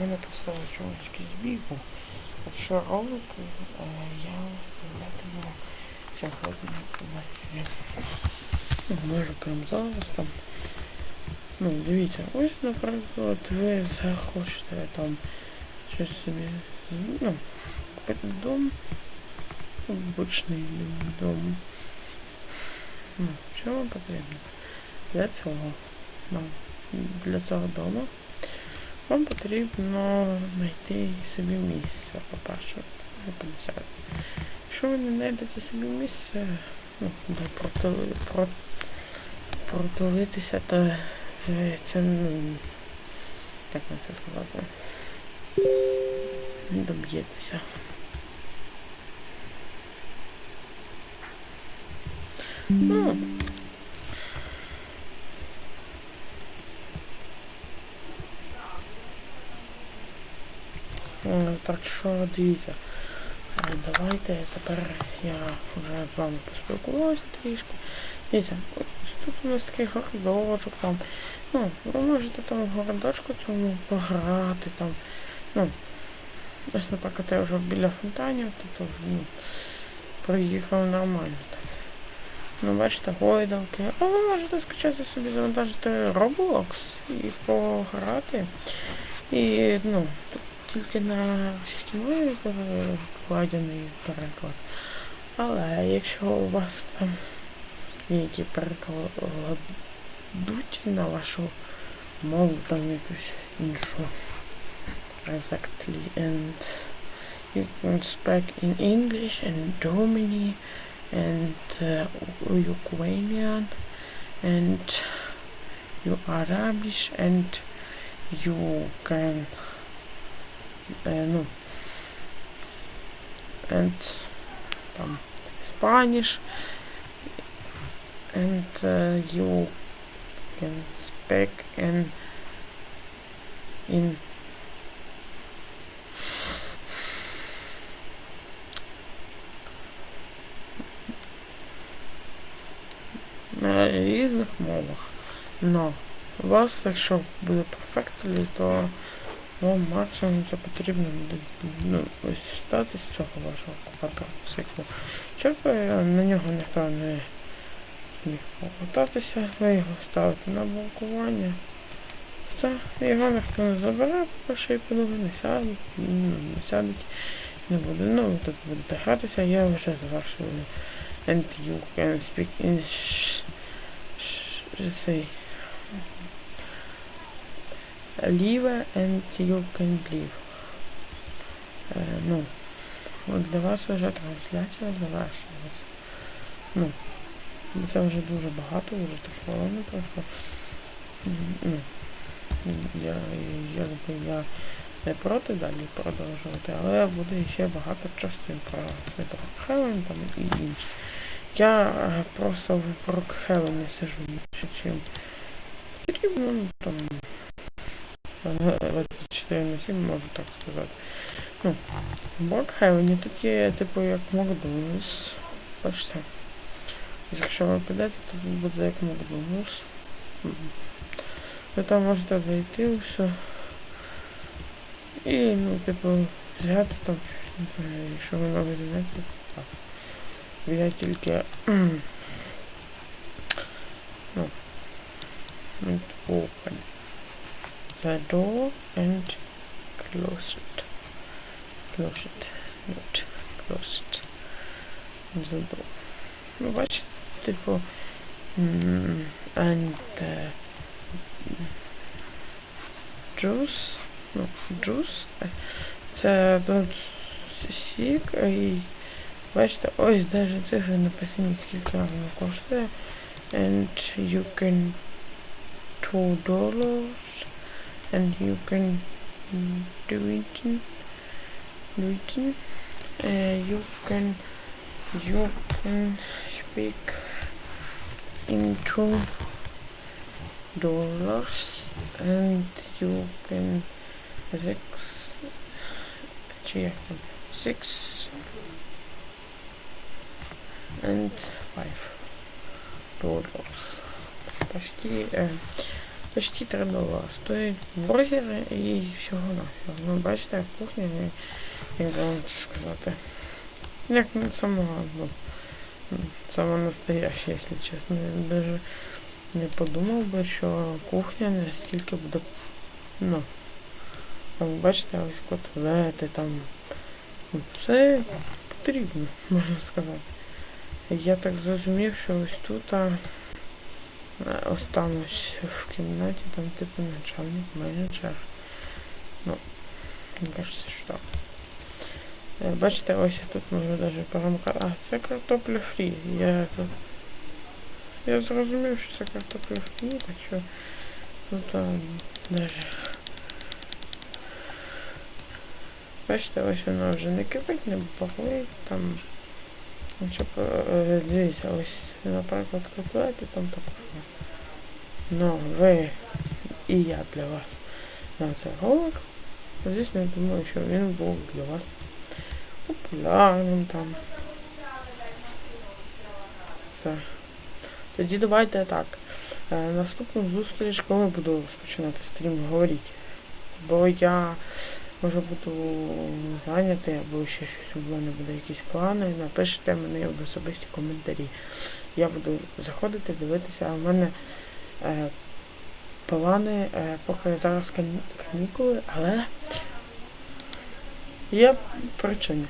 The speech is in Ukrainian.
мене просто чомусь був. Якщо ролик, е, я виставлятиму сьогодні ввечері. Може прямо зараз там. Ну, дивіться, ось, наприклад, ви захочете там щось собі, ну, купити дом, обичний дом. Ну, що вам потрібно? Для цього, ну, для цього дому вам потрібно знайти собі місце, по-перше, на 50. Якщо ви не знайдете собі місце, ну, де протули, про, протулитися, то це, як на це сказати, не доб'єтеся. Ну, Так що дивіться. Е, Давайте тепер я вже з вами поспілкувався трішки. Дивіться, ось тут у нас такий городочок там. Ну, ви можете там в городочку цьому пограти там. Ну, ось, наприклад, я вже біля фонтанів, тобто ну, проїхав нормально так. Ну, бачите, гойдалки. А ви можете скачати собі, завантажити Roblox і пограти. І, ну, тут тільки на російській мові перекладений переклад. Але якщо у вас там є які перекладуть на вашу мову, там якусь іншу. Exactly. And you can speak in English and Germany and uh, Ukrainian and you Arabic and you can no and Spanish and you can speak in in на різних мовах. Но вас, якщо буде перфектно, то вам максимум це потрібно ну, ось стати з цього вашого квадроциклу. Щоб е, на нього ніхто не зміг покататися, ви його ставите на блокування. Все, його ніхто не забере, по-перше, і по-друге, не сядуть, не сядуть, не буде. Ну, ви тут будете гратися, я вже завершую. And you can speak English, say, live and you can live. Е, ну, от для вас вже трансляція завершилась. Ну, це вже дуже багато, вже хвилини пройшло. Ну, я, я, я не проти далі продовжувати, але буде ще багато частин про це про Хелен там і інше. Я е, просто в Брокхелені сижу більше, чим потрібно, там 24 на 7, можу так сказати. Ну, в Брокхелені тут є, типу, як Макдональдс. Бачите. Якщо ви підете, то тут буде як Макдональдс. Ви там можете зайти все. І, ну, типу, взяти там, щось, якщо ви новий знаєте, так. Я тільки ну, and open the door and close it. Close it. Not close it. The door. Ну, бачите, типу, м, and uh, juice, ну, juice, е, це тут сік, і бачите, ось навіть цифри написані, скільки воно коштує. And you can two dollars and you can do it do it uh, you can you can speak in two dollars and you can six yeah, six and five dollars почти э, почти 3 долара. Стоїть бургери і всього на Ну, бачите, кухня, як вам це сказати. Як не сама, ну, сама настояща, якщо чесно. Я даже не подумав би, що кухня настільки буде. Ну. Там, бачите, ось котлети, там. ну, Все потрібно, можна сказати. Я так зрозумів, що ось тут а, останусь в кімнаті, там типу начальник, менеджер. Ну, мені кажеться, що так. Е, Бачите, ось я тут можу навіть перемкати. А, це картопля фрі. Я тут. Я зрозумів, що це картопля фрі, так що тут а, даже. Бачите, ось воно вже не кипить, не пахлить, там. Ну, Щоб, е, дивіться, ось, наприклад, котлети там також. Ну, ви і я для вас на цей ролик. Звісно, я думаю, що він був для вас популярним там. Все. Тоді давайте так. Е, наступну зустріч, коли буду розпочинати стрім, говоріть. Бо я може буду зайнятий, або ще щось у мене буде якісь плани. Напишіть мені в особисті коментарі. Я буду заходити, дивитися, а в мене е, плани, е, поки зараз канікули, але є причини.